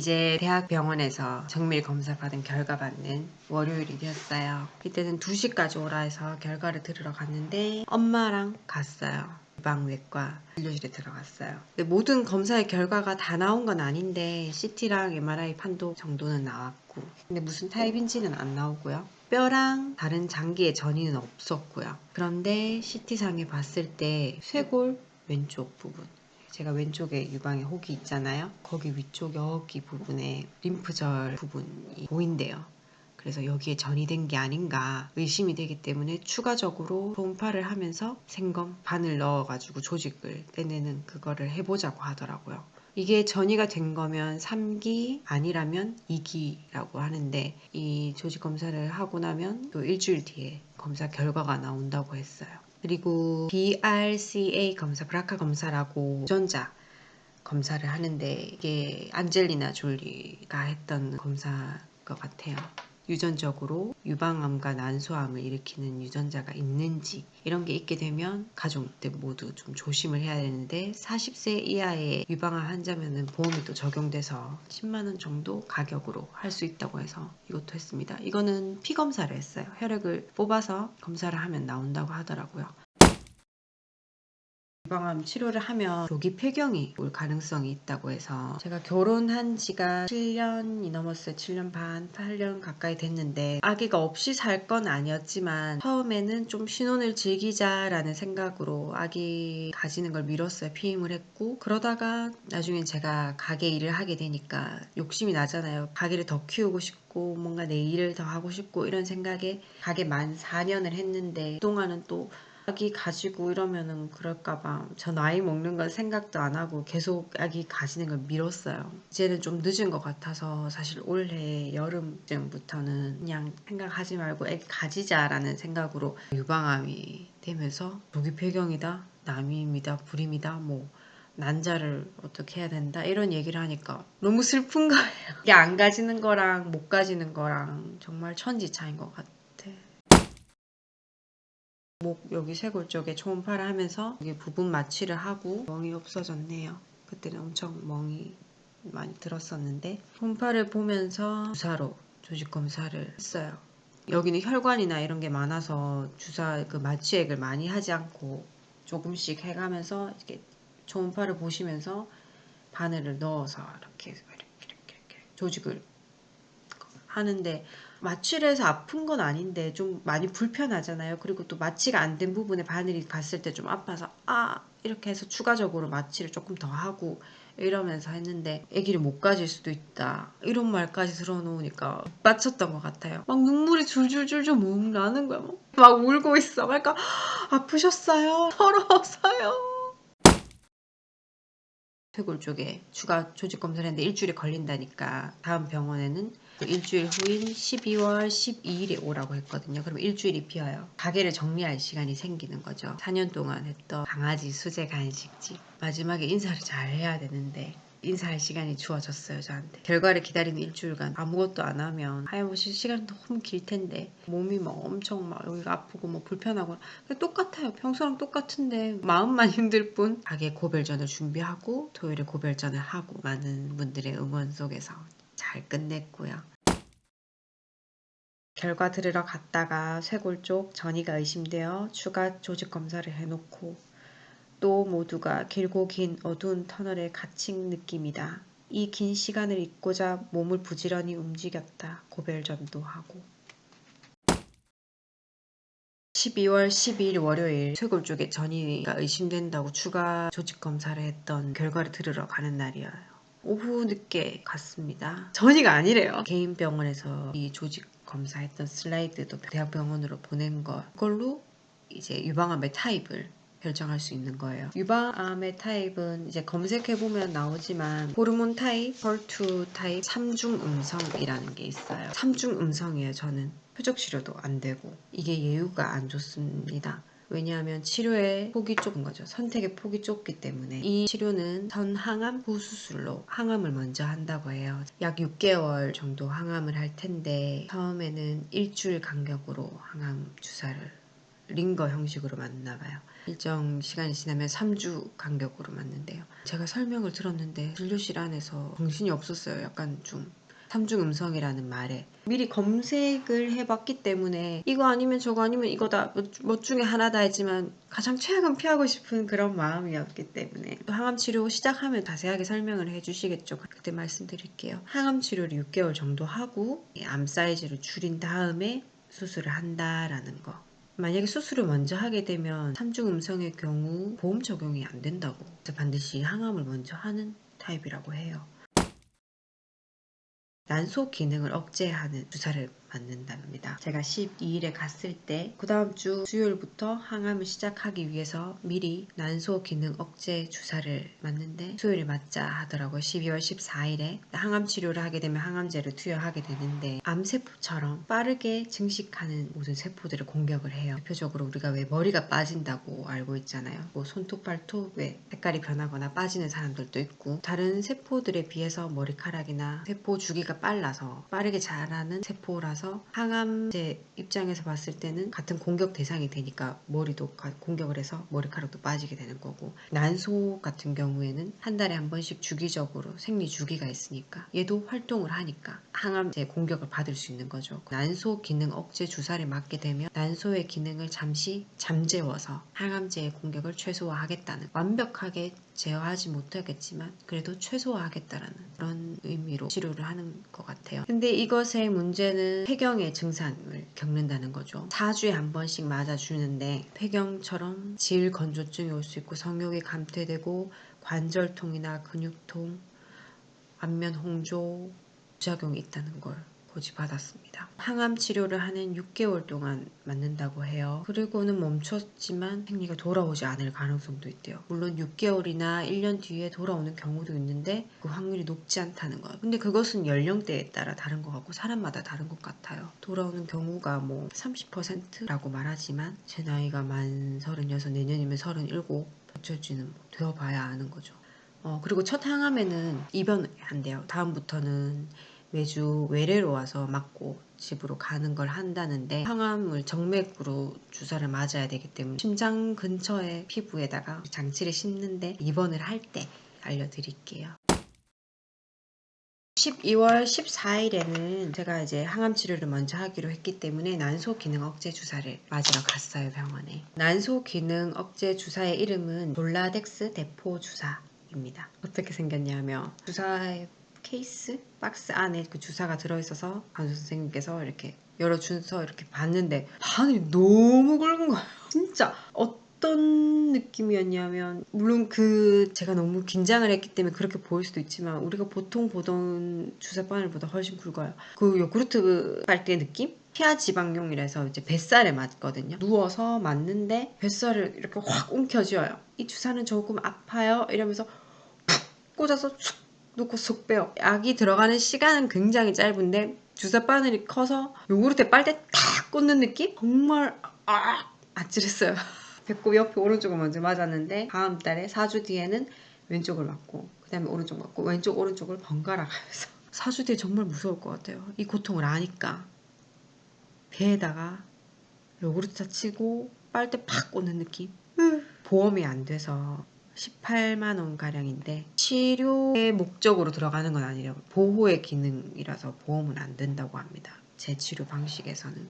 이제 대학병원에서 정밀 검사 받은 결과 받는 월요일이 되었어요. 이때는 2시까지 오라 해서 결과를 들으러 갔는데 엄마랑 갔어요. 유방외과 진료실에 들어갔어요. 모든 검사의 결과가 다 나온 건 아닌데 CT랑 MRI 판도 정도는 나왔고 근데 무슨 타입인지는 안 나오고요. 뼈랑 다른 장기의 전이는 없었고요. 그런데 CT상에 봤을 때 쇄골 왼쪽 부분 제가 왼쪽에 유방에 혹이 있잖아요. 거기 위쪽 여기 부분에 림프절 부분이 보인대요. 그래서 여기에 전이 된 게 아닌가 의심이 되기 때문에 추가적으로 초음파를 하면서 생검 반을 넣어가지고 조직을 떼내는 그거를 해보자고 하더라고요. 이게 전이가 된 거면 3기 아니라면 2기라고 하는데 이 조직 검사를 하고 나면 또 일주일 뒤에 검사 결과가 나온다고 했어요. 그리고 BRCA 검사, 브라카 검사라고 유전자 검사를 하는데 이게 안젤리나 졸리가 했던 검사인 것 같아요. 유전적으로 유방암과 난소암을 일으키는 유전자가 있는지 이런 게 있게 되면 가족들 모두 좀 조심을 해야 되는데 40세 이하의 유방암 환자면은 보험이 또 적용돼서 10만 원 정도 가격으로 할 수 있다고 해서 이것도 했습니다. 이거는 피 검사를 했어요. 혈액을 뽑아서 검사를 하면 나온다고 하더라고요. 유방암 치료를 하면 조기 폐경이 올 가능성이 있다고 해서 제가 결혼한 지가 7년이 넘었어요. 7년 반, 8년 가까이 됐는데 아기가 없이 살 건 아니었지만 처음에는 좀 신혼을 즐기자라는 생각으로 아기 가지는 걸 미뤘어요. 피임을 했고 그러다가 나중에 제가 가게 일을 하게 되니까 욕심이 나잖아요. 가게를 더 키우고 싶고 뭔가 내 일을 더 하고 싶고 이런 생각에 가게 만 4년을 했는데 그동안은 또 아기 가지고 이러면은 그럴까봐 저 나이 먹는 건 생각도 안 하고 계속 아기 가지는 걸 미뤘어요. 이제는 좀 늦은 것 같아서 사실 올해 여름쯤부터는 그냥 생각하지 말고 아기 가지자라는 생각으로 유방암이 되면서 조기 폐경이다, 남임이다, 불임이다, 뭐 난자를 어떻게 해야 된다 이런 얘기를 하니까 너무 슬픈 거예요. 이게 안 가지는 거랑 못 가지는 거랑 정말 천지 차인 것 같아. 목 여기 쇄골 쪽에 초음파를 하면서 여기 부분 마취를 하고 멍이 없어졌네요. 그때는 엄청 멍이 많이 들었었는데 초음파를 보면서 주사로 조직 검사를 했어요. 여기는 혈관이나 이런 게 많아서 주사 그 마취액을 많이 하지 않고 조금씩 해가면서 이렇게 초음파를 보시면서 바늘을 넣어서 이렇게 이렇게 이렇게, 이렇게 조직을 하는데 마취를 해서 아픈 건 아닌데 좀 많이 불편하잖아요. 그리고 또 마취가 안 된 부분에 바늘이 갔을 때 좀 아파서 아 이렇게 해서 추가적으로 마취를 조금 더 하고 이러면서 했는데 아기를 못 가질 수도 있다. 이런 말까지 들어놓으니까 맞췄던 것 같아요. 막 눈물이 줄줄줄줄 목 나는 거야. 막, 막 울고 있어. 그러니까 아프셨어요? 서러워서요? 쇄골 쪽에 추가 조직 검사를 했는데 일주일이 걸린다니까 다음 병원에는 그 일주일 후인 12월 12일에 오라고 했거든요. 그럼 일주일이 비어요. 가게를 정리할 시간이 생기는 거죠. 4년 동안 했던 강아지 수제 간식집. 마지막에 인사를 잘 해야 되는데 인사할 시간이 주어졌어요 저한테 결과를 기다리는 일주일간 아무것도 안 하면 하염없이 시간 너무 길 텐데 몸이 막 엄청 막 여기가 아프고 뭐 불편하고 똑같아요 평소랑 똑같은데 마음만 힘들 뿐 가게 고별전을 준비하고 토요일에 고별전을 하고 많은 분들의 응원 속에서 잘 끝냈고요 결과 들으러 갔다가 쇄골 쪽 전이가 의심되어 추가 조직 검사를 해놓고 또 모두가 길고 긴 어두운 터널에 갇힌 느낌이다. 이 긴 시간을 잊고자 몸을 부지런히 움직였다. 고별전도 하고. 12월 12일 월요일 쇄골 쪽에 전이가 의심된다고 추가 조직 검사를 했던 결과를 들으러 가는 날이에요. 오후 늦게 갔습니다. 전이가 아니래요. 개인 병원에서 이 조직 검사했던 슬라이드도 대학병원으로 보낸 거. 그걸로 이제 유방암의 타입을 결정할 수 있는 거예요. 유방암의 타입은 이제 검색해보면 나오지만 호르몬 타입, 헐2 타입, 3중 음성이라는 게 있어요. 3중 음성이에요, 저는. 표적 치료도 안 되고. 이게 예후가 안 좋습니다. 왜냐하면 치료의 폭이 좁은 거죠. 선택의 폭이 좁기 때문에 이 치료는 선항암 후수술로 항암을 먼저 한다고 해요. 약 6개월 정도 항암을 할 텐데 처음에는 일주일 간격으로 항암 주사를 링거 형식으로 맞나 봐요. 일정 시간이 지나면 3주 간격으로 맞는데요. 제가 설명을 들었는데 진료실 안에서 정신이 없었어요. 약간 좀 삼중 음성이라는 말에 미리 검색을 해봤기 때문에 이거 아니면 저거 아니면 이거다 뭐 중에 하나다 했지만 가장 최악은 피하고 싶은 그런 마음이었기 때문에 또 항암 치료 시작하면 자세하게 설명을 해주시겠죠. 그때 말씀드릴게요. 항암 치료를 6개월 정도 하고 암 사이즈를 줄인 다음에 수술을 한다라는 거. 만약에 수술을 먼저 하게 되면 삼중 음성의 경우 보험 적용이 안 된다고 반드시 항암을 먼저 하는 타입이라고 해요. 난소 기능을 억제하는 주사를 맞는답니다. 제가 12일에 갔을 때 그 다음 주 수요일부터 항암을 시작하기 위해서 미리 난소 기능 억제 주사를 맞는데 수요일에 맞자 하더라고요. 12월 14일에 항암 치료를 하게 되면 항암제를 투여하게 되는데 암세포처럼 빠르게 증식하는 모든 세포들을 공격을 해요. 대표적으로 우리가 왜 머리가 빠진다고 알고 있잖아요. 뭐 손톱, 발톱 왜 색깔이 변하거나 빠지는 사람들도 있고 다른 세포들에 비해서 머리카락이나 세포 주기가 빨라서 빠르게 자라는 세포라서 항암제 입장에서 봤을 때는 같은 공격 대상이 되니까 머리도 가- 공격을 해서 머리카락도 빠지게 되는 거고 난소 같은 경우에는 한 달에 한 번씩 주기적으로 생리 주기가 있으니까 얘도 활동을 하니까 항암제 공격을 받을 수 있는 거죠. 난소 기능 억제 주사를 맞게 되면 난소의 기능을 잠시 잠재워서 항암제의 공격을 최소화하겠다는 완벽하게 제어하지 못하겠지만 그래도 최소화하겠다라는 그런 의미로 치료를 하는 것 같아요. 근데 이것의 문제는 폐경의 증상을 겪는다는 거죠. 4주에 한 번씩 맞아주는데 폐경처럼 질 건조증이 올 수 있고 성욕이 감퇴되고 관절통이나 근육통, 안면 홍조 부작용이 있다는 걸 고지받았습니다. 항암 치료를 하는 6개월 동안 맞는다고 해요. 그리고는 멈췄지만 생리가 돌아오지 않을 가능성도 있대요. 물론 6개월이나 1년 뒤에 돌아오는 경우도 있는데 그 확률이 높지 않다는 거예요. 근데 그것은 연령대에 따라 다른 것 같고 사람마다 다른 것 같아요. 돌아오는 경우가 뭐 30%라고 말하지만 제 나이가 만 36, 내년이면 37 어쩔지는 뭐 되어봐야 아는 거죠. 어, 그리고 첫 항암에는 입원이 안 돼요. 다음부터는 매주 외래로 와서 맞고 집으로 가는 걸 한다는데 항암을 정맥으로 주사를 맞아야 되기 때문에 심장 근처의 피부에다가 장치를 심는데 입원을 할 때 알려드릴게요. 12월 14일에는 제가 이제 항암 치료를 먼저 하기로 했기 때문에 난소 기능 억제 주사를 맞으러 갔어요 병원에. 난소 기능 억제 주사의 이름은 돌라덱스 대포 주사입니다. 어떻게 생겼냐면 주사의 케이스 박스 안에 그 주사가 들어있어서 간호 선생님께서 이렇게 열어주서 이렇게 봤는데 바늘이 너무 굵은 거예요. 진짜 어떤 느낌이었냐면 물론 그 제가 너무 긴장을 했기 때문에 그렇게 보일 수도 있지만 우리가 보통 보던 주사 바늘보다 훨씬 굵어요. 그 요구르트 빨대 느낌? 피하 지방용이라서 이제 뱃살에 맞거든요. 누워서 맞는데 뱃살을 이렇게 확 움켜쥐어요. 이 주사는 조금 아파요. 이러면서 푹 꽂아서 쑥 놓고 쏙 빼요. 약이 들어가는 시간은 굉장히 짧은데 주사 바늘이 커서 요구르트 빨대 탁 꽂는 느낌? 정말 아 아찔했어요. 배꼽 옆에 오른쪽을 먼저 맞았는데 다음 달에 4주 뒤에는 왼쪽을 맞고 그 다음에 오른쪽 맞고 왼쪽 오른쪽을 번갈아 가면서 4주 뒤에 정말 무서울 것 같아요. 이 고통을 아니까 배에다가 요구르트 치고 빨대 팍 꽂는 느낌? 보험이 안 돼서 18만 원 가량인데 치료의 목적으로 들어가는 건 아니라고 보호의 기능이라서 보험은 안 된다고 합니다. 제 치료 방식에서는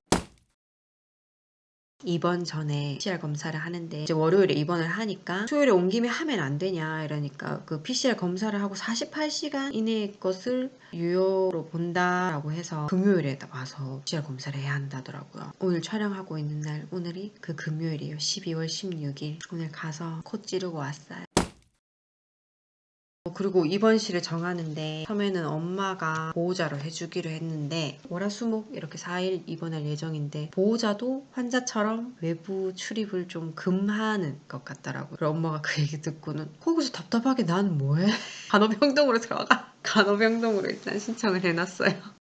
입원 전에 PCR 검사를 하는데 이제 월요일에 입원을 하니까 수요일에 온 김에 하면 안 되냐 이러니까 그 PCR 검사를 하고 48시간 이내의 것을 유효로 본다라고 해서 금요일에 와서 PCR 검사를 해야 한다더라고요. 오늘 촬영하고 있는 날 오늘이 그 금요일이에요. 12월 16일 오늘 가서 코 찌르고 왔어요. 어, 그리고 입원실을 정하는데 처음에는 엄마가 보호자로 해주기로 했는데 월화수목 이렇게 4일 입원할 예정인데 보호자도 환자처럼 외부 출입을 좀 금하는 것 같더라고요. 그래서 엄마가 그 얘기 듣고는 거기서 답답하게 나는 뭐해? 간호병동으로 들어가. 간호병동으로 일단 신청을 해놨어요.